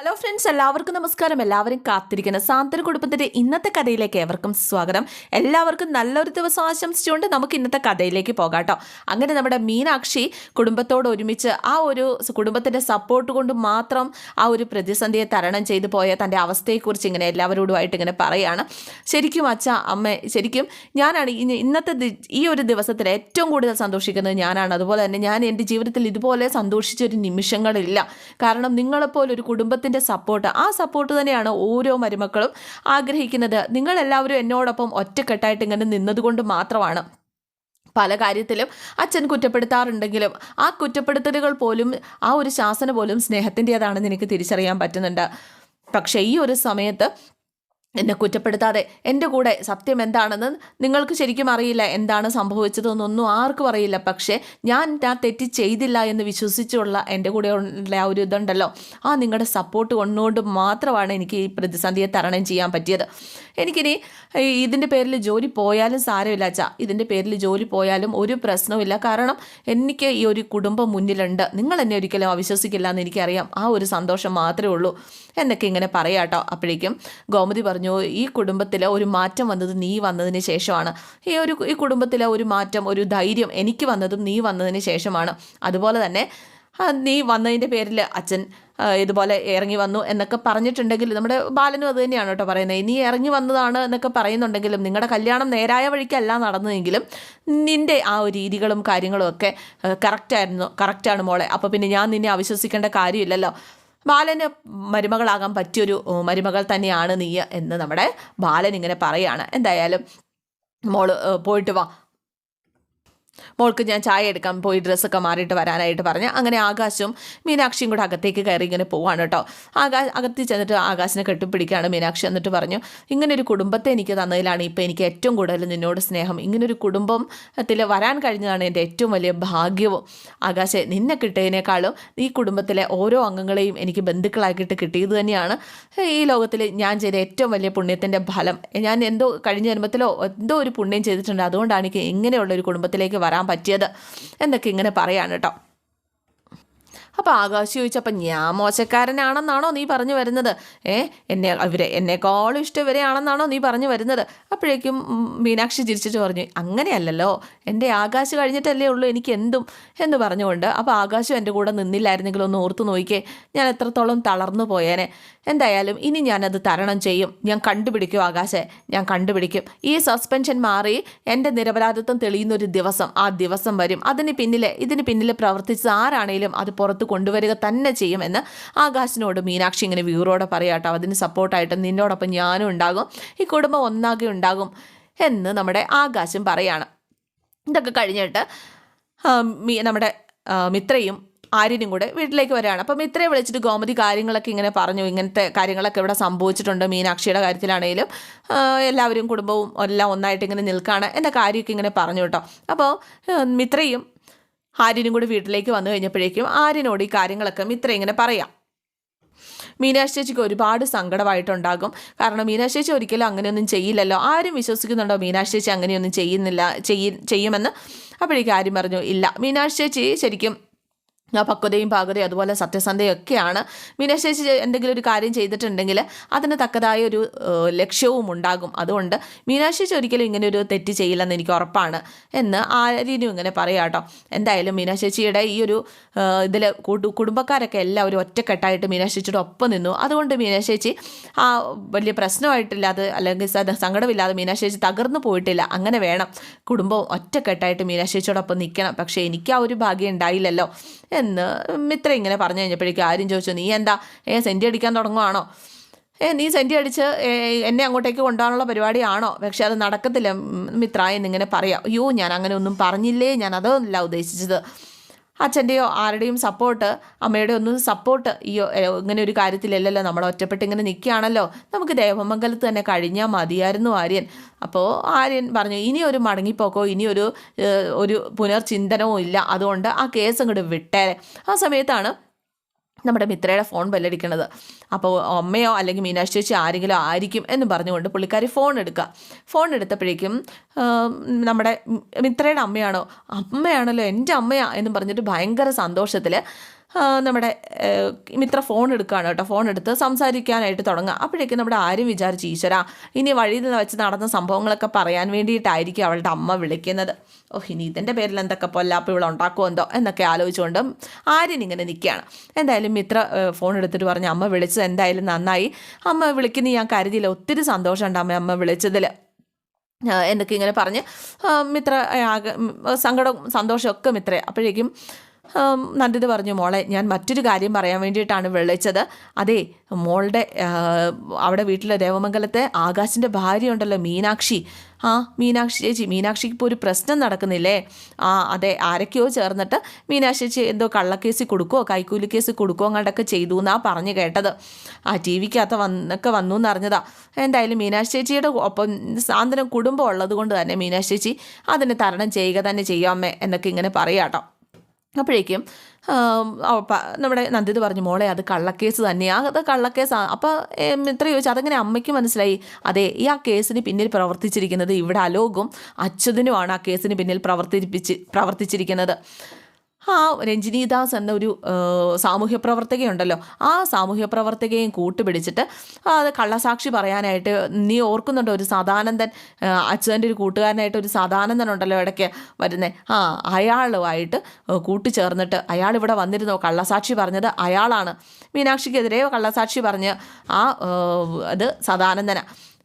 Hello friends എല്ലാവർക്കും നമസ്കാരം. എല്ലാവരും കാത്തിരിക്കുന്ന. സാന്ത്വന കുടുംബത്തിന്റെ ഇന്നത്തെ കഥയിലേക്ക് ഏവർക്കും സ്വാഗതം. എല്ലാവർക്കും നല്ലൊരു ദിവസം ആശംസിച്ചുകൊണ്ട് നമുക്ക് ഇന്നത്തെ കഥയിലേക്ക് പോകാം കേട്ടോ അങ്ങനെ നമ്മുടെ മീനാക്ഷി കുടുംബത്തോട് ഒരുമിച്ച് ആ ഒരു കുടുംബത്തിന്റെ സപ്പോർട്ട് കൊണ്ട് മാത്രം ആ ഒരു പ്രതിസന്ധിയെ തരണം ചെയ്തു പോയ തന്റെ അവസ്ഥയെക്കുറിച്ച് ഇങ്ങനെ എല്ലാവരോടുമായിട്ട് ഇങ്ങനെ പറയുകയാണ് ശരിക്കും അച്ഛ അമ്മ ശരിക്കും ഞാനാണ് ഇനി ഇന്നത്തെ ഈ ഒരു ദിവസത്തിൽ ഏറ്റവും കൂടുതൽ സന്തോഷിക്കുന്നത് ഞാനാണ്. അതുപോലെ തന്നെ ഞാൻ എന്റെ ജീവിതത്തിൽ ഇതുപോലെ സന്തോഷിച്ച ഒരു നിമിഷങ്ങളില്ല. കാരണം നിങ്ങളെപ്പോലെ ഒരു കുടുംബത്തിന്റെ സപ്പോർട്ട് ആ സപ്പോർട്ട് തന്നെയാണ് ഓരോ മരുമക്കളും ആഗ്രഹിക്കുന്നത്. നിങ്ങളെല്ലാവരും എന്നോടൊപ്പം ഒറ്റക്കെട്ടായിട്ട് ഇങ്ങനെ നിന്നതുകൊണ്ട് മാത്രമാണ്. പല കാര്യത്തിലും അച്ഛൻ കുറ്റപ്പെടുത്താറുണ്ടെങ്കിലും ആ കുറ്റപ്പെടുത്തലുകൾ പോലും ആ ഒരു ശാസന പോലും സ്നേഹത്തിന്റെതാണെന്ന് എനിക്ക് തിരിച്ചറിയാൻ പറ്റുന്നുണ്ട്. പക്ഷേ ഈ ഒരു സമയത്ത് എന്നെ കുറ്റപ്പെടുത്താതെ എന്റെ കൂടെ സത്യം എന്താണെന്ന് നിങ്ങൾക്ക് ശരിക്കും അറിയില്ല എന്താണ് സംഭവിച്ചതെന്നൊന്നും ആർക്കും അറിയില്ല. പക്ഷേ ഞാൻ ആ തെറ്റ് ചെയ്തില്ല എന്ന് വിശ്വസിച്ചുള്ള എന്റെ കൂടെ ഉള്ള ആ ഒരു ഇതുണ്ടല്ലോ. ആ നിങ്ങളുടെ സപ്പോർട്ട് കൊണ്ടുകൊണ്ട് മാത്രമാണ് എനിക്ക് ഈ പ്രതിസന്ധിയെ തരണം ചെയ്യാൻ പറ്റിയത്. എനിക്കിനി ഇതിന്റെ പേരിൽ ജോലി പോയാലും സാരമില്ല അച്ഛാ. ഇതിന്റെ പേരിൽ ജോലി പോയാലും ഒരു പ്രശ്നവുമില്ല. കാരണം എനിക്ക് ഈ ഒരു കുടുംബം മുന്നിലുണ്ട്. നിങ്ങൾ എന്നെ ഒരിക്കലും അവിശ്വസിക്കില്ല എന്ന് എനിക്കറിയാം. ആ ഒരു സന്തോഷം മാത്രമേ ഉള്ളൂ. എന്നൊക്കെ ഇങ്ങനെ പറയാട്ടോ അപ്പോഴേക്കും ഗോമതി പറഞ്ഞു ഈ കുടുംബത്തിൽ ഒരു മാറ്റം വന്നത് നീ വന്നതിന് ശേഷമാണ്. ഈ ഒരു ഈ കുടുംബത്തിലെ ഒരു മാറ്റം ഒരു ധൈര്യം എനിക്ക് വന്നതും നീ വന്നതിന് ശേഷമാണ്. അതുപോലെ തന്നെ നീ വന്നതിന്റെ പേരിൽ അച്ഛൻ ഇതുപോലെ ഇറങ്ങി വന്നു എന്നൊക്കെ പറഞ്ഞിട്ടുണ്ടെങ്കിൽ നമ്മുടെ ബാലനും അത് തന്നെയാണ് കേട്ടോ പറയുന്നത്. നീ ഇറങ്ങി വന്നതാണ് എന്നൊക്കെ പറയുന്നുണ്ടെങ്കിലും നിങ്ങളുടെ കല്യാണം നേരായ വഴിക്കല്ല നടന്നതെങ്കിലും നിന്റെ ആ ഒരു രീതികളും കാര്യങ്ങളും ഒക്കെ കറക്റ്റായിരുന്നു കറക്റ്റാണ് മോളെ. അപ്പോൾ പിന്നെ ഞാൻ നിന്നെ അവിശ്വസിക്കേണ്ട കാര്യമില്ലല്ലോ. ബാലന് മരുമകളാകാൻ പറ്റിയൊരു മരുമകൾ തന്നെയാണ് നീ എന്ന് നമ്മുടെ ബാലൻ ഇങ്ങനെ പറയാണ്. എന്തായാലും മോൾ പോയിട്ട് വാ. മോൾക്ക് ഞാൻ ചായ എടുക്കാൻ പോയി ഡ്രസ്സൊക്കെ മാറിയിട്ട് വരാനായിട്ട് പറഞ്ഞ് അങ്ങനെ ആകാശവും മീനാക്ഷിയും കൂടെ അകത്തേക്ക് കയറി ഇങ്ങനെ പോവാണ് കേട്ടോ. ആകാശ അകത്തിൽ ചെന്നിട്ട് ആകാശിനെ കെട്ടിപ്പിടിക്കുകയാണ് മീനാക്ഷി എന്നിട്ട് പറഞ്ഞു ഒരു കുടുംബത്തെ എനിക്ക് തന്നതിലാണ് ഇപ്പോൾ എനിക്ക് ഏറ്റവും കൂടുതൽ നിന്നോട് സ്നേഹം. ഇങ്ങനൊരു കുടുംബത്തിൽ വരാൻ കഴിഞ്ഞതാണ് എന്റെ ഏറ്റവും വലിയ ഭാഗ്യവും. ആകാശെ നിന്നെ കിട്ടിയതിനേക്കാളും ഈ കുടുംബത്തിലെ ഓരോ അംഗങ്ങളെയും എനിക്ക് ബന്ധുക്കളാക്കിയിട്ട് കിട്ടിയത് തന്നെയാണ്. ഈ ലോകത്തിൽ ഞാൻ ചെയ്ത ഏറ്റവും വലിയ പുണ്യത്തിന്റെ ഫലം. ഞാൻ എന്തോ കഴിഞ്ഞ ജന്മത്തിലോ എന്തോ ഒരു പുണ്യം ചെയ്തിട്ടുണ്ട്. അതുകൊണ്ടാണ് എനിക്ക് ഇങ്ങനെയുള്ള ഒരു കുടുംബത്തിലേക്ക് വരാൻ പറ്റിയത്. എന്നൊക്കെ ഇങ്ങനെ പറയാണ് കേട്ടോ അപ്പോൾ ആകാശ് ചോദിച്ചപ്പോൾ ഞാൻ മോശക്കാരനാണെന്നാണോ നീ പറഞ്ഞു വരുന്നത്? ഏ എന്നെ ഇവരെ എന്നെക്കാളും ഇഷ്ടം ഇവരെയാണെന്നാണോ നീ പറഞ്ഞു വരുന്നത്? അപ്പോഴേക്കും മീനാക്ഷി ചിരിച്ചിട്ട് പറഞ്ഞു അങ്ങനെയല്ലല്ലോ എന്റെ ആകാശ് കഴിഞ്ഞിട്ടല്ലേ ഉള്ളൂ എനിക്ക് എന്തും എന്ന് പറഞ്ഞുകൊണ്ട് അപ്പോൾ ആകാശം എന്റെ കൂടെ നിന്നില്ലായിരുന്നെങ്കിൽ ഒന്ന് ഓർത്ത് നോക്കിയേ ഞാൻ എത്രത്തോളം തളർന്നു പോയേനെ. എന്തായാലും ഇനി ഞാനത് തരണം ചെയ്യും. ഞാൻ കണ്ടുപിടിക്കും ആകാശെ ഞാൻ കണ്ടുപിടിക്കും. ഈ സസ്പെൻഷൻ മാറി എന്റെ നിരപരാധിത്വം തെളിയുന്ന ഒരു ദിവസം ആ ദിവസം വരും. അതിന് പിന്നിലെ ഇതിന് പിന്നിൽ പ്രവർത്തിച്ച ആരാണേലും അത് പുറത്ത് കൊണ്ടുവരിക തന്നെ ചെയ്യുമെന്ന് ആകാശിനോട് മീനാക്ഷി ഇങ്ങനെ വ്യൂറോടെ പറയാട്ടോ അതിന് സപ്പോർട്ടായിട്ട് നിന്നോടൊപ്പം ഞാനും ഉണ്ടാകും. ഈ കുടുംബം ഒന്നാകെ ഉണ്ടാകും എന്ന് നമ്മുടെ ആകാശം പറയാണ്. ഇതൊക്കെ കഴിഞ്ഞിട്ട് മീ- നമ്മുടെ മിത്രയും ആര്യനും കൂടെ വീട്ടിലേക്ക് വരികയാണ്. അപ്പം ഇത്രയും വിളിച്ചിട്ട് ഗോമതി കാര്യങ്ങളൊക്കെ ഇങ്ങനെ പറഞ്ഞു. ഇങ്ങനത്തെ കാര്യങ്ങളൊക്കെ ഇവിടെ സംഭവിച്ചിട്ടുണ്ട് മീനാക്ഷിയുടെ കാര്യത്തിലാണെങ്കിലും എല്ലാവരും കുടുംബവും എല്ലാം ഒന്നായിട്ട് ഇങ്ങനെ നിൽക്കുകയാണ് എന്ന കാര്യമൊക്കെ ഇങ്ങനെ പറഞ്ഞു കേട്ടോ. അപ്പോൾ മിത്രയും ആര്യനും കൂടി വീട്ടിലേക്ക് വന്നു കഴിഞ്ഞപ്പോഴേക്കും ആര്യനോട് ഈ കാര്യങ്ങളൊക്കെ മിത്ര ഇങ്ങനെ പറയാം. മീനാക്ഷി ചേച്ചിക്ക് ഒരുപാട് സങ്കടമായിട്ടുണ്ടാകും. കാരണം മീനാക്ഷി ചേച്ചി ഒരിക്കലും അങ്ങനെയൊന്നും ചെയ്യില്ലല്ലോ. ആരും വിശ്വസിക്കുന്നുണ്ടോ മീനാക്ഷി ചേച്ചി അങ്ങനെയൊന്നും ചെയ്യുന്നില്ല ചെയ്യും ചെയ്യുമെന്ന്? അപ്പോഴേക്കും ആര്യം പറഞ്ഞു ഇല്ല. മീനാക്ഷി ചേച്ചി ശരിക്കും ആ പക്വതയും പാകതയും അതുപോലെ സത്യസന്ധയും ഒക്കെയാണ്. മീനശേഷി എന്തെങ്കിലും ഒരു കാര്യം ചെയ്തിട്ടുണ്ടെങ്കിൽ അതിന് തക്കതായ ഒരു ലക്ഷ്യവും ഉണ്ടാകും. അതുകൊണ്ട് മീനാശേഷി ഒരിക്കലും ഇങ്ങനെ ഒരു തെറ്റ് ചെയ്യില്ലെന്ന് എനിക്ക് ഉറപ്പാണ് എന്ന് ആര്യനും ഇങ്ങനെ പറയാം കേട്ടോ എന്തായാലും മീനാശേഷിയുടെ ഈ ഒരു ഇതിൽ കുടുംബക്കാരൊക്കെ എല്ലാവരും ഒറ്റക്കെട്ടായിട്ട് മീനാശേഷിയുടെ ഒപ്പം നിന്നു. അതുകൊണ്ട് മീനാശേഷി ആ വലിയ പ്രശ്നമായിട്ടില്ലാതെ അല്ലെങ്കിൽ സങ്കടമില്ലാതെ മീനാശേഷി തകർന്നു പോയിട്ടില്ല. അങ്ങനെ വേണം കുടുംബം ഒറ്റക്കെട്ടായിട്ട് മീനാശേഷിയോടൊപ്പം നിൽക്കണം പക്ഷേ എനിക്ക് ആ ഒരു ഭാഗ്യം ഉണ്ടായില്ലല്ലോ. എന്ന് മിത്ര ഇങ്ങനെ പറഞ്ഞു കഴിഞ്ഞപ്പോഴേക്കും ആരും ചോദിച്ചു നീ എന്താ? ഏ സെന്റി അടിക്കാൻ തുടങ്ങുവാണോ? ഏ നീ സെന്റി അടിച്ച് എന്നെ അങ്ങോട്ടേക്ക് കൊണ്ടുപോകാനുള്ള പരിപാടിയാണോ? പക്ഷെ അത് നടക്കത്തില്ല മിത്ര എന്നിങ്ങനെ പറയാം. അയ്യോ ഞാൻ അങ്ങനെ ഒന്നും പറഞ്ഞില്ലേ? ഞാൻ അതല്ല ഉദ്ദേശിച്ചത്. അച്ഛന്റെയോ ആരുടെയും സപ്പോർട്ട് അമ്മയുടെ ഒന്നും സപ്പോർട്ട് ഈ ഇങ്ങനെ ഒരു കാര്യത്തിലല്ലല്ലോ. നമ്മൾ ഒറ്റപ്പെട്ട് ഇങ്ങനെ നിൽക്കുകയാണല്ലോ. നമുക്ക് ദേവമംഗലത്ത് തന്നെ കഴിഞ്ഞാൽ മതിയായിരുന്നു ആര്യൻ. അപ്പോൾ ആര്യൻ പറഞ്ഞു ഇനി ഒരു മടങ്ങിപ്പോക്കോ? ഇനി ഒരു ഒരു പുനർചിന്തനവും ഇല്ല. അതുകൊണ്ട് ആ കേസ് അങ്ങോട്ട് വിട്ടേരെ. ആ സമയത്താണ് നമ്മുടെ മിത്രയുടെ ഫോൺ ബെല്ലടിക്കണത്. അപ്പോൾ അമ്മയോ അല്ലെങ്കിൽ മീനാക്ഷി ചേച്ചി ആരെങ്കിലും ആയിരിക്കും എന്ന് പറഞ്ഞുകൊണ്ട് പുള്ളിക്കാരി ഫോൺ എടുക്കുക. ഫോൺ എടുത്തപ്പോഴേക്കും നമ്മുടെ മിത്രയുടെ അമ്മയാണോ? അമ്മയാണല്ലോ എന്റെ അമ്മയാ എന്ന് പറഞ്ഞിട്ട് ഭയങ്കര സന്തോഷത്തിൽ നമ്മുടെ മിത്ര ഫോൺ എടുക്കുകയാണ് കേട്ടോ. ഫോൺ എടുത്ത് സംസാരിക്കാനായിട്ട് തുടങ്ങുക അപ്പോഴേക്കും നമ്മുടെ ആരും വിചാരിച്ച് ഈശ്വര ഇനി വഴിയിൽ വെച്ച് നടന്ന സംഭവങ്ങളൊക്കെ പറയാൻ വേണ്ടിയിട്ടായിരിക്കും അവളുടെ അമ്മ വിളിക്കുന്നത്. ഓ ഇനി ഇതിന്റെ പേരിൽ എന്തൊക്കെ പൊല്ലാപ്പ് ഇവിടെ ഉണ്ടാക്കുമോ എന്തോ? എന്നൊക്കെ ആലോചിച്ചുകൊണ്ട് ആര്യൻ ഇങ്ങനെ നിൽക്കുകയാണ്. എന്തായാലും മിത്ര ഫോൺ എടുത്തിട്ട് പറഞ്ഞ് അമ്മ വിളിച്ചത് എന്തായാലും നന്നായി. അമ്മ വിളിക്കുന്ന ഞാൻ കരുതിയില്ല ഒത്തിരി സന്തോഷമുണ്ട് അമ്മ അമ്മ വിളിച്ചതിൽ എന്നൊക്കെ ഇങ്ങനെ പറഞ്ഞ് മിത്ര സങ്കടവും സന്തോഷമൊക്കെ മിത്രേ അപ്പോഴേക്കും നന്ദിത പറഞ്ഞു മോളെ ഞാൻ മറ്റൊരു കാര്യം പറയാൻ വേണ്ടിയിട്ടാണ് വിളിച്ചത്. അതെ മോളുടെ അവിടെ വീട്ടിലെ ദേവമംഗലത്തെ ആകാശിന്റെ ഭാര്യ ഉണ്ടല്ലോ മീനാക്ഷി. ആ മീനാക്ഷി ചേച്ചി മീനാക്ഷിക്ക് ഇപ്പോൾ ഒരു പ്രശ്നം നടക്കുന്നില്ലേ? ആ അതെ ആരൊക്കെയോ ചേർന്നിട്ട് മീനാക്ഷി ചേച്ചി എന്തോ കള്ളക്കേസ് കൊടുക്കുമോ കൈക്കൂലി കേസ് കൊടുക്കുമോ അങ്ങോട്ടൊക്കെ ചെയ്തു എന്നാണ് പറഞ്ഞു കേട്ടത്. ആ ടി വിക്കകത്ത് വന്നൊക്കെ വന്നു എന്നറിഞ്ഞതാ എന്തായാലും മീനാക്ഷി ചേച്ചിയുടെ ഒപ്പം സാന്ത്വനം കുടുംബം ഉള്ളത് കൊണ്ട് തന്നെ മീനാക്ഷി ചേച്ചി അതിനെ തരണം ചെയ്യുക തന്നെ ചെയ്യാമേ എന്നൊക്കെ ഇങ്ങനെ പറയാട്ടോ അപ്പോഴേക്കും നമ്മുടെ നന്ദിത് പറഞ്ഞു മോളെ അത് കള്ളക്കേസ് തന്നെയാണ് അത് കള്ളക്കേസാണ് അപ്പോൾ ഇത്ര ചോദിച്ചാൽ അതെങ്ങനെ അമ്മയ്ക്ക് മനസ്സിലായി. അതെ ഈ ആ കേസിന് പിന്നിൽ പ്രവർത്തിച്ചിരിക്കുന്നത് ഇവിടെ അലോകും അച്യുതനുമാണ് ആ കേസിന് പിന്നിൽ പ്രവർത്തിപ്പിച്ച് പ്രവർത്തിച്ചിരിക്കുന്നത്. ആ രഞ്ജിനിദാസ് എന്ന ഒരു സാമൂഹ്യ പ്രവർത്തകയുണ്ടല്ലോ. ആ സാമൂഹ്യ പ്രവർത്തകയും കൂട്ടുപിടിച്ചിട്ട് അത് കള്ളസാക്ഷി പറയാനായിട്ട് നീ ഓർക്കുന്നുണ്ടോ? ഒരു സദാനന്ദൻ അച്ഛന്റെ ഒരു കൂട്ടുകാരനായിട്ട് ഒരു സദാനന്ദൻ ഉണ്ടല്ലോ ഇടയ്ക്ക് വരുന്നത് ആ അയാളുമായിട്ട് കൂട്ടിച്ചേർന്നിട്ട് അയാൾ ഇവിടെ വന്നിരുന്നോ. കള്ളസാക്ഷി പറഞ്ഞത് അയാളാണ്. മീനാക്ഷിക്കെതിരെ കള്ളസാക്ഷി പറഞ്ഞ് ആ അത് സദാനന്ദന.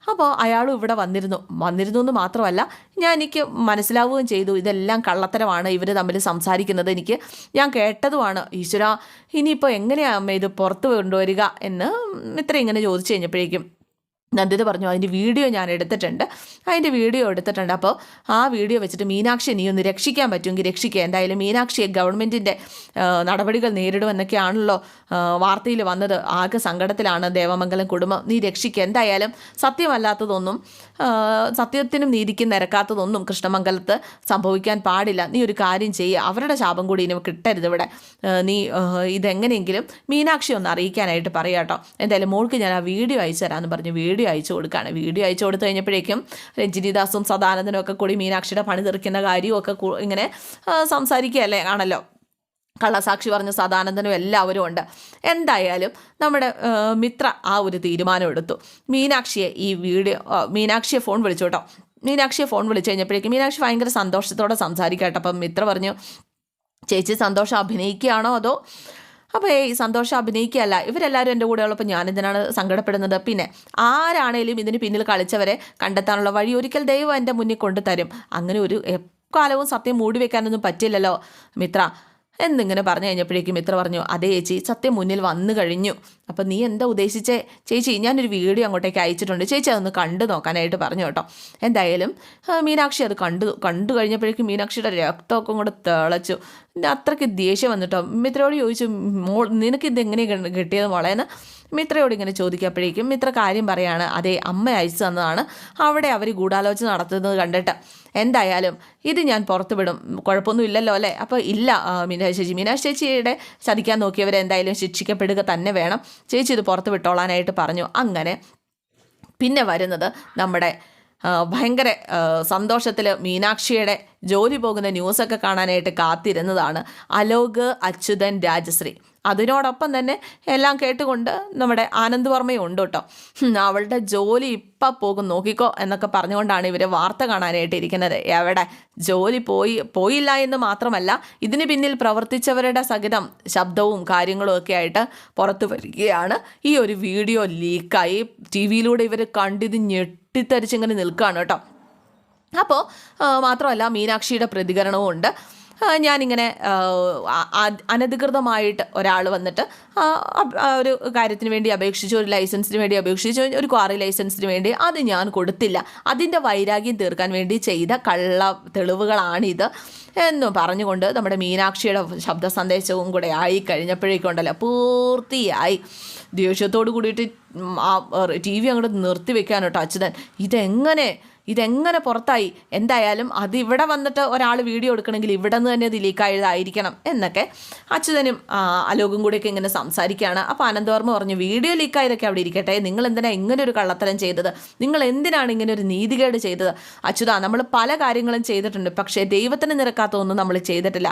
അപ്പോൾ അയാളും ഇവിടെ വന്നിരുന്നു. വന്നിരുന്നു എന്ന് മാത്രമല്ല ഞാൻ എനിക്ക് മനസ്സിലാവുകയും ചെയ്തു. ഇതെല്ലാം കള്ളത്തരമാണ്. ഇവർ തമ്മിൽ സംസാരിക്കുന്നത് എനിക്ക് ഞാൻ കേട്ടതുമാണ്. ഈശ്വര ഇനിയിപ്പോൾ എങ്ങനെയാണ് അമ്മ ഇത് പുറത്ത് കൊണ്ടുവരിക എന്ന് ഇത്ര ഇങ്ങനെ ചോദിച്ചു കഴിഞ്ഞപ്പോഴേക്കും നന്ദിത പറഞ്ഞു അതിന്റെ വീഡിയോ ഞാൻ എടുത്തിട്ടുണ്ട്. അതിന്റെ വീഡിയോ എടുത്തിട്ടുണ്ട്. അപ്പോൾ ആ വീഡിയോ വെച്ചിട്ട് മീനാക്ഷി നീ ഒന്ന് രക്ഷിക്കാൻ പറ്റുമെങ്കിൽ രക്ഷിക്കുക. എന്തായാലും മീനാക്ഷിയെ ഗവൺമെന്റിന്റെ നടപടികൾ നേരിടുമെന്നൊക്കെയാണല്ലോ വാർത്തയിൽ വന്നത്. ആകെ സങ്കടത്തിലാണ് ദേവമംഗലം കുടുംബം. നീ രക്ഷിക്കുക. എന്തായാലും സത്യമല്ലാത്തതൊന്നും സത്യത്തിനും നീതിക്കും നിരക്കാത്തതൊന്നും കൃഷ്ണമംഗലത്ത് സംഭവിക്കാൻ പാടില്ല. നീ ഒരു കാര്യം ചെയ്യുക അവരുടെ ശാപം കൂടി ഇനി കിട്ടരുത് ഇവിടെ. നീ ഇതെങ്ങനെയെങ്കിലും മീനാക്ഷി ഒന്ന് അറിയിക്കാനായിട്ട് പറയാം കേട്ടോ എന്തായാലും മോൾക്ക് ഞാൻ ആ വീഡിയോ അയച്ചു തരാമെന്ന് പറഞ്ഞു. വീഡിയോ അയച്ചു കൊടുക്കുകയാണ്. വീഡിയോ അയച്ചു കൊടുത്തു കഴിഞ്ഞപ്പോഴേക്കും രഞ്ജിനിദാസും സദാനന്ദനും ഒക്കെ കൂടി മീനാക്ഷിയുടെ പണി തെറിക്കുന്ന കാര്യമൊക്കെ ഇങ്ങനെ സംസാരിക്കുകയല്ലേ ആണല്ലോ. കള്ളസാക്ഷി പറഞ്ഞ സദാനന്ദനും എല്ലാവരും ഉണ്ട്. എന്തായാലും നമ്മുടെ മിത്ര ആ ഒരു തീരുമാനം എടുത്തു. മീനാക്ഷിയെ ഈ വീഡിയോ മീനാക്ഷിയെ ഫോൺ വിളിച്ചു കേട്ടോ. മീനാക്ഷിയെ ഫോൺ വിളിച്ചു കഴിഞ്ഞപ്പോഴേക്കും മീനാക്ഷി ഭയങ്കര സന്തോഷത്തോടെ സംസാരിക്കട്ടെ അപ്പം മിത്ര പറഞ്ഞു ചേച്ചി സന്തോഷം അഭിനയിക്കുകയാണോ അതോ അപ്പോൾ ഏയ് സന്തോഷം അഭിനയിക്കുകയല്ല. ഇവരെല്ലാവരും എന്റെ കൂടെ ഉള്ളപ്പോൾ ഞാനിതിനാണ് സങ്കടപ്പെടുന്നത്. പിന്നെ ആരാണേലും ഇതിന് പിന്നിൽ കളിച്ചവരെ കണ്ടെത്താനുള്ള വഴി ഒരിക്കൽ ദൈവം എന്റെ മുന്നിൽ കൊണ്ടുതരും. അങ്ങനെ ഒരു എക്കാലവും സത്യം മൂടി വെക്കാനൊന്നും പറ്റില്ലല്ലോ. മിത്ര എന്നിങ്ങനെ പറഞ്ഞു കഴിഞ്ഞപ്പോഴേക്കും മിത്ര പറഞ്ഞു അതേ ചേച്ചി സത്യം മുന്നിൽ വന്നു കഴിഞ്ഞു. അപ്പം നീ എന്താ ഉദ്ദേശിച്ചേ? ചേച്ചി ഞാനൊരു വീഡിയോ അങ്ങോട്ടേക്ക് അയച്ചിട്ടുണ്ട്. ചേച്ചി അതൊന്ന് കണ്ടു നോക്കാനായിട്ട് പറഞ്ഞു കേട്ടോ. എന്തായാലും മീനാക്ഷി അത് കണ്ടു കണ്ടു കഴിഞ്ഞപ്പോഴേക്കും മീനാക്ഷിയുടെ രക്തമൊക്കെ കൂടെ തിളച്ചു. അത്രയ്ക്ക് ദേഷ്യം വന്നിട്ടോ മിത്രയോട് ചോദിച്ചു മോൾ നിനക്ക് ഇത് എങ്ങനെയാണ് കിട്ടിയത് മോളേന്ന് മിത്രയോട് ഇങ്ങനെ ചോദിക്കപ്പോഴേക്കും മിത്ര കാര്യം പറയാണ് അതെ അമ്മ അയച്ചു തന്നതാണ്. അവിടെ അവർ ഗൂഢാലോചന നടത്തുന്നത് കണ്ടിട്ട്. എന്തായാലും ഇത് ഞാൻ പുറത്ത് വിടും. കുഴപ്പമൊന്നും ഇല്ലല്ലോ അല്ലേ? അപ്പോൾ ഇല്ല മീനാക്ഷി ചേച്ചി. മീനാക്ഷി ചേച്ചിയുടെ ചതിക്കാൻ നോക്കിയവരെ എന്തായാലും ശിക്ഷിക്കപ്പെടുക തന്നെ വേണം. ചേച്ചി ഇത് പുറത്ത് വിട്ടോളാനായിട്ട് പറഞ്ഞു. അങ്ങനെ പിന്നെ വരുന്നത് നമ്മുടെ ഭയങ്കര സന്തോഷത്തിൽ മീനാക്ഷിയുടെ ജോലി പോകുന്ന ന്യൂസൊക്കെ കാണാനായിട്ട് കാത്തിരുന്നതാണ് അലോക് അച്യുതൻ രാജശ്രീ. അതിനോടൊപ്പം തന്നെ എല്ലാം കേട്ടുകൊണ്ട് നമ്മുടെ ആനന്ദ് വർമ്മയും ഉണ്ട് കേട്ടോ. അവളുടെ ജോലി ഇപ്പം പോകും നോക്കിക്കോ എന്നൊക്കെ പറഞ്ഞുകൊണ്ടാണ് ഇവർ വാർത്ത കാണാനായിട്ട് ഇരിക്കുന്നത്. എവിടെ? ജോലി പോയി പോയില്ല എന്ന് മാത്രമല്ല ഇതിന് പിന്നിൽ പ്രവർത്തിച്ചവരുടെ സഹിതം ശബ്ദവും കാര്യങ്ങളും ഒക്കെ ആയിട്ട് പുറത്തു വരികയാണ്. ഈ ഒരു വീഡിയോ ലീക്കായി. ടി വിയിലൂടെ ഇവർ കണ്ടിത് ഞെട്ടിത്തരിച്ചിങ്ങനെ നിൽക്കുകയാണ് കേട്ടോ. അപ്പോൾ മാത്രമല്ല മീനാക്ഷിയുടെ പ്രതികരണവും ഉണ്ട്. ഞാനിങ്ങനെ അനധികൃതമായിട്ട് ഒരാൾ വന്നിട്ട് ഒരു കാര്യത്തിന് വേണ്ടി അപേക്ഷിച്ചു ഒരു ലൈസൻസിന് വേണ്ടി അപേക്ഷിച്ചു ഒരു ക്വാറി ലൈസൻസിന് വേണ്ടി അത് ഞാൻ കൊടുത്തില്ല. അതിന്റെ വൈരാഗ്യം തീർക്കാൻ വേണ്ടി ചെയ്ത കള്ള തെളിവുകളാണിത് എന്നും പറഞ്ഞുകൊണ്ട് നമ്മുടെ മീനാക്ഷിയുടെ ശബ്ദ സന്ദേശവും കൂടെ ആയി കഴിഞ്ഞപ്പോഴേക്കുണ്ടല്ലോ. പൂർത്തിയായി. ദേഷ്യത്തോട് കൂടിയിട്ട് ടി വി അങ്ങോട്ട് നിർത്തി വെക്കാനോട്ടോ അച്യുതൻ ഇതെങ്ങനെ ഇതെങ്ങനെ പുറത്തായി? എന്തായാലും അത് ഇവിടെ വന്നിട്ട് ഒരാൾ വീഡിയോ എടുക്കണമെങ്കിൽ ഇവിടെ നിന്ന് തന്നെ ഇത് ലീക്കായതായിരിക്കണം എന്നൊക്കെ അച്യുതനും അലോകും കൂടിയൊക്കെ ഇങ്ങനെ സംസാരിക്കുകയാണ്. അപ്പോൾ അനന്തവർമ്മ പറഞ്ഞു വീഡിയോ ലീക്കായതൊക്കെ അവിടെ ഇരിക്കട്ടെ. നിങ്ങൾ എന്തിനാ ഇങ്ങനെ ഒരു കള്ളത്തരം ചെയ്തത്? നിങ്ങൾ എന്തിനാണ് ഇങ്ങനെ ഒരു നീതികേട് ചെയ്തത്? അച്യുത നമ്മൾ പല കാര്യങ്ങളും ചെയ്തിട്ടുണ്ട്. പക്ഷേ ദൈവത്തിന് നിരക്കാത്ത ഒന്നും നമ്മൾ ചെയ്തിട്ടില്ല.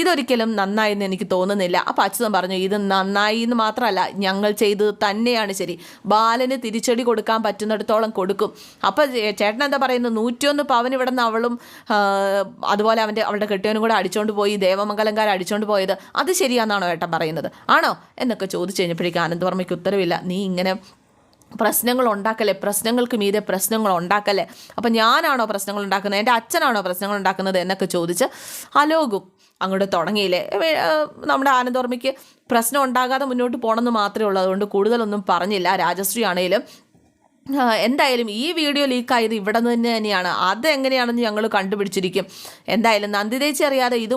ഇതൊരിക്കലും നന്നായി എന്ന് എനിക്ക് തോന്നുന്നില്ല. അപ്പോൾ അച്യുതൻ പറഞ്ഞു ഇത് നന്നായി എന്ന് മാത്രമല്ല ഞങ്ങൾ ചെയ്തത് തന്നെയാണ് ശരി. ബാലന് തിരിച്ചടി കൊടുക്കാൻ പറ്റുന്നിടത്തോളം കൊടുക്കും. അപ്പോൾ ചേട്ടൻ എന്താ പറയുന്നത്? നൂറ്റിയൊന്ന് പവൻ ഇവിടെ നിന്ന് അവളും അതുപോലെ അവന്റെ അവളുടെ കെട്ടിയവനും കൂടെ അടിച്ചുകൊണ്ട് പോയി ദേവമംഗലംകാർ അടിച്ചുകൊണ്ട് പോയത് അത് ശരിയാണെന്നാണോ ഏട്ടൻ പറയുന്നത്? ആണോ? എന്നൊക്കെ ചോദിച്ചു കഴിഞ്ഞപ്പോഴേക്കും ആനന്ദവർമ്മയ്ക്ക് ഉത്തരവില്ല. നീ ഇങ്ങനെ പ്രശ്നങ്ങൾ ഉണ്ടാക്കല്ലേ? പ്രശ്നങ്ങൾക്ക് മീതെ പ്രശ്നങ്ങൾ ഉണ്ടാക്കല്ലേ? അപ്പം ഞാനാണോ പ്രശ്നങ്ങൾ ഉണ്ടാക്കുന്നത്? എന്റെ അച്ഛനാണോ പ്രശ്നങ്ങൾ ഉണ്ടാക്കുന്നത്? എന്നൊക്കെ ചോദിച്ച് അലോകും അങ്ങോട്ട് തുടങ്ങിയില്ലേ? നമ്മുടെ ആനന്ദോർമ്മയ്ക്ക് പ്രശ്നം ഉണ്ടാകാതെ മുന്നോട്ട് പോകണമെന്ന് മാത്രമേ ഉള്ളൂ. അതുകൊണ്ട് കൂടുതലൊന്നും പറഞ്ഞില്ല. രാജശ്രീ ആണെങ്കിലും എന്തായാലും ഈ വീഡിയോ ലീക്കായത് ഇവിടെ നിന്ന് തന്നെ തന്നെയാണ്. അത് എങ്ങനെയാണെന്ന് ഞങ്ങൾ കണ്ടുപിടിച്ചിരിക്കും. എന്തായാലും നന്ദിതേച്ചി അറിയാതെ ഇത്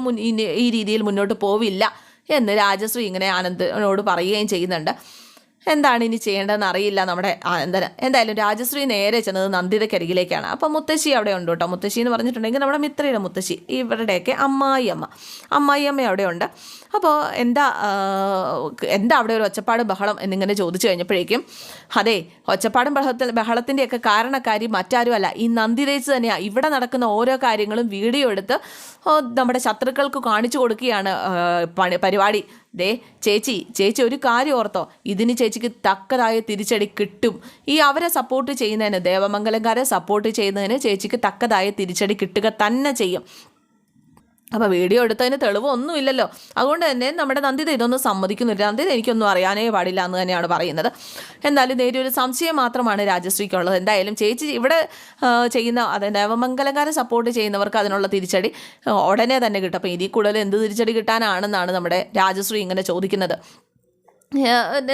ഈ രീതിയിൽ മുന്നോട്ട് പോവില്ല എന്ന് രാജശ്രീ ഇങ്ങനെ ആനന്ദനോട് പറയുകയും ചെയ്യുന്നുണ്ട്. എന്താണ് ഇനി ചെയ്യേണ്ടതെന്ന് അറിയില്ല നമ്മുടെ എന്താ എന്തായാലും രാജശ്രീ നേരെ ചെന്നത് നന്ദിതക്കരികിലേക്കാണ്. അപ്പം മുത്തശ്ശി അവിടെ ഉണ്ട് കേട്ടോ. മുത്തശ്ശി എന്ന് പറഞ്ഞിട്ടുണ്ടെങ്കിൽ നമ്മുടെ മിത്രയുടെ മുത്തശ്ശി ഇവരുടെയൊക്കെ അമ്മായി അമ്മായിയമ്മ. അമ്മായിയമ്മ അവിടെ ഉണ്ട്. അപ്പോൾ എന്താ എന്താ അവിടെ ഒരു ഒച്ചപ്പാട് ബഹളം എന്നിങ്ങനെ ചോദിച്ചു കഴിഞ്ഞപ്പോഴേക്കും അതെ ഒച്ചപ്പാടും ബഹളത്തിൽ ബഹളത്തിന്റെയൊക്കെ കാരണക്കാരി മറ്റാരുമല്ല. ഈ നന്ദിതേച്ച് തന്നെയാണ് ഇവിടെ നടക്കുന്ന ഓരോ കാര്യങ്ങളും വീഡിയോ എടുത്ത് നമ്മുടെ ശത്രുക്കൾക്ക് കാണിച്ചു കൊടുക്കുകയാണ് പരിപാടി. ദേ ചേച്ചി ചേച്ചി ഒരു കാര്യം ഓർത്തോ. ഇതിന് ചേച്ചിക്ക് തക്കതായ തിരിച്ചടി കിട്ടും. ഈ അവരെ സപ്പോർട്ട് ചെയ്യുന്നതിന് ദേവമംഗലംകാരെ സപ്പോർട്ട് ചെയ്യുന്നതിന് ചേച്ചിക്ക് തക്കതായ തിരിച്ചടി കിട്ടുക തന്നെ ചെയ്യും. അപ്പോൾ വീഡിയോ എടുത്തതിന് തെളിവൊന്നുമില്ലല്ലോ അതുകൊണ്ട് തന്നെ നമ്മുടെ നന്ദിത ഇതൊന്നും സമ്മതിക്കുന്നില്ല. നന്ദിത എനിക്കൊന്നും അറിയാനേ പാടില്ല എന്ന് തന്നെയാണ് പറയുന്നത്. എന്നാലും നേരിയ ഒരു സംശയം മാത്രമാണ് രാജശ്രീക്കുള്ളത്. എന്തായാലും ചേച്ചി ഇവിടെ ചെയ്യുന്ന അത് നവമംഗലകാരെ സപ്പോർട്ട് ചെയ്യുന്നവർക്ക് അതിനുള്ള തിരിച്ചടി ഉടനെ തന്നെ കിട്ടും. അപ്പോൾ ഇതിൽ കൂടുതൽ എന്ത് തിരിച്ചടി കിട്ടാനാണെന്നാണ് നമ്മുടെ രാജശ്രീ ഇങ്ങനെ ചോദിക്കുന്നത്.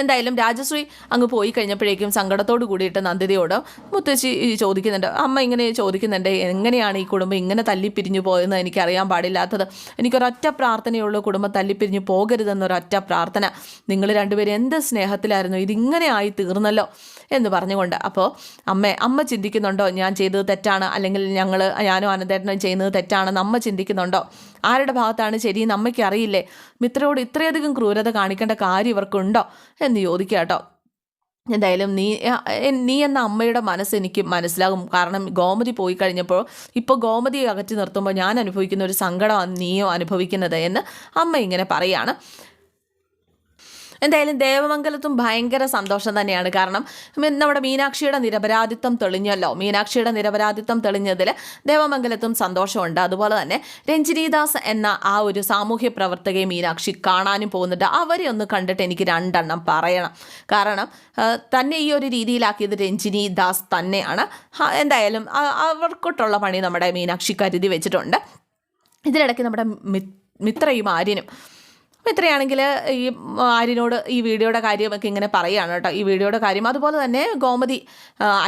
എന്തായാലും രാജശ്രീ അങ്ങ് പോയി കഴിഞ്ഞപ്പോഴേക്കും സങ്കടത്തോട് കൂടിയിട്ട് നന്ദിതയോട് മുത്തശ്ശി ചോദിക്കുന്നുണ്ട് അമ്മ ഇങ്ങനെ ചോദിക്കുന്നുണ്ട് എങ്ങനെയാണ് ഈ കുടുംബം ഇങ്ങനെ തല്ലിപ്പിരിഞ്ഞു പോയെന്ന് എനിക്കറിയാൻ പാടില്ലാത്തത്? എനിക്കൊരൊറ്റ പ്രാർത്ഥനയുള്ള കുടുംബം തല്ലിപ്പിരിഞ്ഞു പോകരുതെന്നൊരൊറ്റ പ്രാർത്ഥന. നിങ്ങൾ രണ്ടുപേരും എന്ത് സ്നേഹത്തിലായിരുന്നു? ഇതിങ്ങനെ ആയി തീർന്നല്ലോ. എന്ന് പറഞ്ഞുകൊണ്ട് അപ്പോൾ അമ്മ അമ്മ ചിന്തിക്കുന്നുണ്ടോ ഞാൻ ചെയ്തത് തെറ്റാണ്? അല്ലെങ്കിൽ ഞങ്ങൾ ഞാനും ആനന്ദേട്ടനും ചെയ്യുന്നത് തെറ്റാണെന്ന് അമ്മ ചിന്തിക്കുന്നുണ്ടോ? ആരുടെ ഭാഗത്താണ് ശരിയെന്ന് അമ്മയ്ക്ക് അറിയില്ലേ? മിത്രയോട് ഇത്രയധികം ക്രൂരത കാണിക്കേണ്ട കാര്യം ഇവർക്കുണ്ടോ? എന്ന് ചോദിക്കുക കേട്ടോ. എന്തായാലും നീ നീ എന്ന അമ്മയുടെ മനസ്സ് എനിക്ക് മനസ്സിലാകും. കാരണം ഗോമതി പോയി കഴിഞ്ഞപ്പോൾ ഇപ്പോൾ ഗോമതി അകറ്റി നിർത്തുമ്പോൾ ഞാൻ അനുഭവിക്കുന്ന ഒരു സങ്കടമാണ് നീയോ അനുഭവിക്കുന്നത് എന്ന് അമ്മ ഇങ്ങനെ പറയാണ്. എന്തായാലും ദേവമംഗലത്തും ഭയങ്കര സന്തോഷം തന്നെയാണ്. കാരണം നമ്മുടെ മീനാക്ഷിയുടെ നിരപരാധിത്വം തെളിഞ്ഞല്ലോ. മീനാക്ഷിയുടെ നിരപരാധിത്വം തെളിഞ്ഞതിൽ ദേവമംഗലത്തും സന്തോഷമുണ്ട്. അതുപോലെ തന്നെ രഞ്ജിനിദാസ് എന്ന ആ ഒരു സാമൂഹ്യ പ്രവർത്തകയെ മീനാക്ഷി കാണാനും പോകുന്നുണ്ട്. അവരെ ഒന്ന് കണ്ടിട്ട് എനിക്ക് രണ്ടെണ്ണം പറയണം. കാരണം തന്നെ ഈ ഒരു രീതിയിലാക്കിയത് രഞ്ജിനി ദാസ് തന്നെയാണ് എന്തായാലും അവർക്കൊട്ടുള്ള പണി നമ്മുടെ മീനാക്ഷി കരുതി വെച്ചിട്ടുണ്ട്. ഇതിനിടയ്ക്ക് നമ്മുടെ മിത്രയും ആര്യനും മിത്രയാണെങ്കിൽ ഈ ആര്യനോട് ഈ വീഡിയോയുടെ കാര്യമൊക്കെ ഇങ്ങനെ പറയുകയാണ് കേട്ടോ. ഈ വീഡിയോയുടെ കാര്യം. അതുപോലെ തന്നെ ഗോമതി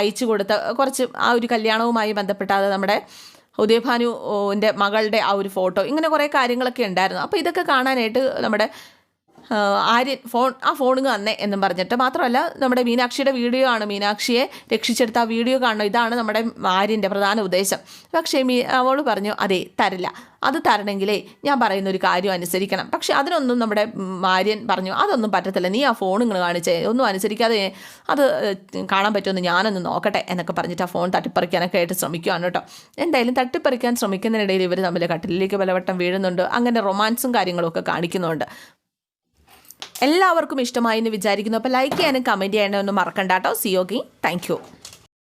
അയച്ചു കൊടുത്ത കുറച്ച് ആ ഒരു കല്യാണവുമായി ബന്ധപ്പെട്ട അത് നമ്മുടെ ഉദയഭാനുവിന്റെ മകളുടെ ആ ഒരു ഫോട്ടോ. ഇങ്ങനെ കുറേ കാര്യങ്ങളൊക്കെ ഉണ്ടായിരുന്നു. അപ്പോൾ ഇതൊക്കെ കാണാനായിട്ട് നമ്മുടെ ആര്യൻ ഫോൺ ആ ഫോണിങ് തന്നെ എന്നും പറഞ്ഞിട്ട് മാത്രമല്ല നമ്മുടെ മീനാക്ഷിയുടെ വീഡിയോ ആണ്. മീനാക്ഷിയെ രക്ഷിച്ചെടുത്ത ആ വീഡിയോ കാണണം. ഇതാണ് നമ്മുടെ ആര്യന്റെ പ്രധാന ഉദ്ദേശം. പക്ഷേ മീ അവൾ പറഞ്ഞു അതെ തരില്ല. അത് തരണമെങ്കിലേ ഞാൻ പറയുന്ന ഒരു കാര്യം അനുസരിക്കണം. പക്ഷെ അതിനൊന്നും നമ്മുടെ ഭാര്യൻ പറഞ്ഞു അതൊന്നും പറ്റത്തില്ല. നീ ആ ഫോൺ ഇങ്ങനെ കാണിച്ചേ. ഒന്നും അനുസരിക്കാതെ അത് കാണാൻ പറ്റുമെന്ന് ഞാനൊന്ന് നോക്കട്ടെ എന്നൊക്കെ പറഞ്ഞിട്ട് ആ ഫോൺ തട്ടിപ്പറിക്കാനൊക്കെ ആയിട്ട് ശ്രമിക്കുകയാണ് കേട്ടോ. എന്തായാലും തട്ടിപ്പറിക്കാൻ ശ്രമിക്കുന്നതിനിടയിൽ ഇവർ തമ്മിൽ കട്ടിലേക്ക് പലവട്ടം വീഴുന്നുണ്ട്. അങ്ങനെ റൊമാൻസും കാര്യങ്ങളൊക്കെ കാണിക്കുന്നുണ്ട്. എല്ലാവർക്കും ഇഷ്ടമായി എന്ന് വിചാരിക്കുന്നു. അപ്പോൾ ലൈക്ക് ചെയ്യാനും കമന്റ് ചെയ്യാനും ഒന്നും മറക്കണ്ട കേട്ടോ. സിയോഗി താങ്ക്